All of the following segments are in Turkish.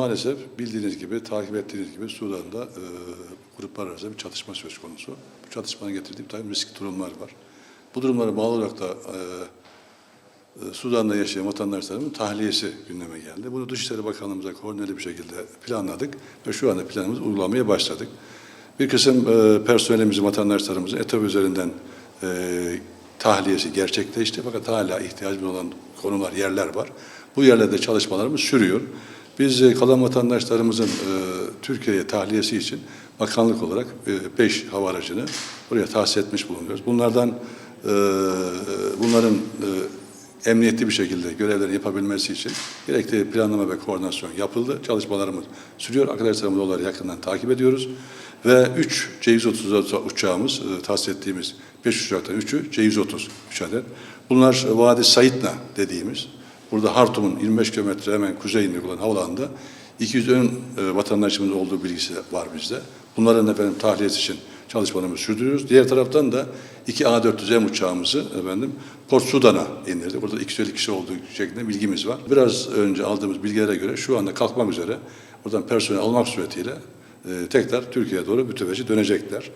Maalesef bildiğiniz gibi, takip ettiğiniz gibi Sudan'da e, gruplar arasında bir çatışma söz konusu. Bu çatışmanın getirdiği bir takım risk durumlar var. Bu durumlara bağlı olarak da e, e, Sudan'da yaşayan vatandaşlarımın tahliyesi gündeme geldi. Bunu Dışişleri Bakanlığımıza koordineli bir şekilde planladık ve şu anda planımızı uygulamaya başladık. Bir kısım e, personelimizin, vatandaşlarımızın etap üzerinden e, tahliyesi gerçekleşti. Fakat hala ihtiyacımız olan konular, yerler var. Bu yerlerde çalışmalarımız sürüyor. Biz e, kalan vatandaşlarımızın e, Türkiye'ye tahliyesi için bakanlık olarak 5 hava aracını buraya tahsis etmiş bulunuyoruz. Bunlardan e, bunların e, emniyetli bir şekilde görevlerini yapabilmesi için gerekli planlama ve koordinasyon yapıldı. Çalışmalarımız sürüyor. Arkadaşlarımız onları yakından takip ediyoruz. Ve 3 C-130 uçağımız, e, tahsis ettiğimiz 5 uçaktan 3'ü C-130 3 adet. Bunlar e, Vadi Saitna dediğimiz, burada Hartum'un 25 kilometre hemen kuzeyinde olan havalanında 200 ön e, vatandaşımız olduğu bilgisi var bizde. Bunların efendim tahliyesi için çalışmalarımızı sürdürüyoruz. Diğer taraftan da iki A400M uçağımızı efendim Port Sudan'a indirdik. Burada 250 kişi olduğu şeklinde bilgimiz var. Biraz önce aldığımız bilgilere göre şu anda kalkmak üzere buradan personel almak suretiyle e, tekrar Türkiye'ye doğru müteveci dönecekler.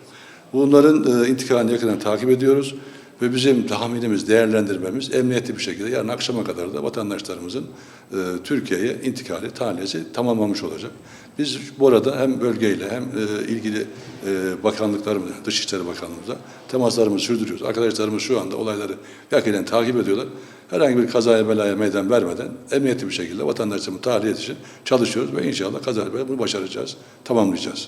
Bunların e, intikalini yakından takip ediyoruz ve bizim tahminimiz, değerlendirmemiz emniyetli bir şekilde yarın akşama kadar da vatandaşlarımızın e, Türkiye'ye intikali, tahliyesi tamamlamış olacak. Biz bu arada hem bölgeyle hem e, ilgili e, bakanlıklarımızla, Dışişleri Bakanlığımızla temaslarımızı sürdürüyoruz. Arkadaşlarımız şu anda olayları yakinen takip ediyorlar. Herhangi bir kazaya belaya meydan vermeden emniyetli bir şekilde vatandaşlarımızın tahliyesi için çalışıyoruz ve inşallah kazaya belaya bunu başaracağız, tamamlayacağız.